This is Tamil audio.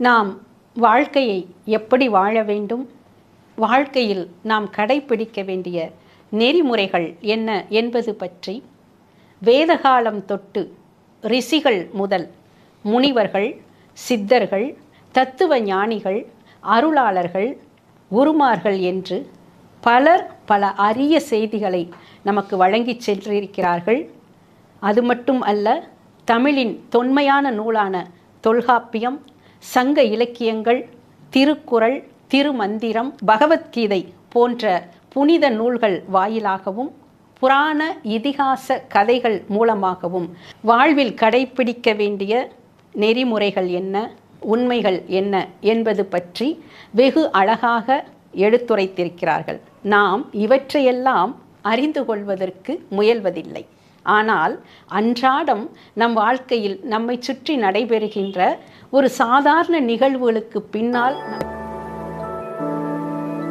நாம் வாழ்க்கையை எப்படி வாழ வேண்டும்? வாழ்க்கையில் நாம் கடைப்பிடிக்க வேண்டிய நெறிமுறைகள் என்ன என்பது பற்றி வேதகாலம் தொட்டு ரிஷிகள் முதல் முனிவர்கள் சித்தர்கள் தத்துவ ஞானிகள் அருளாளர்கள் குருமார்கள் என்று பலர் பல அரிய செய்திகளை நமக்கு வழங்கிச் சென்றிருக்கிறார்கள். அது மட்டும் அல்ல தமிழின் தொன்மையான நூலான தொல்காப்பியம் சங்க இலக்கியங்கள் திருக்குறள் திருமந்திரம் பகவத்கீதை போன்ற புனித நூல்கள் வாயிலாகவும் புராண இதிகாச கதைகள் மூலமாகவும் வாழ்வில் கடைப்பிடிக்க வேண்டிய நெறிமுறைகள் என்ன உண்மைகள் என்ன என்பது பற்றி வெகு அழகாக எடுத்துரைத்திருக்கிறார்கள். நாம் இவற்றையெல்லாம் அறிந்து கொள்வதற்கு முயல்வதில்லை. ஆனால் அன்றாடம் நம் வாழ்க்கையில் நம்மை சுற்றி நடைபெறுகின்ற ஒரு சாதாரண நிகழ்வுகளுக்கு பின்னால் நம்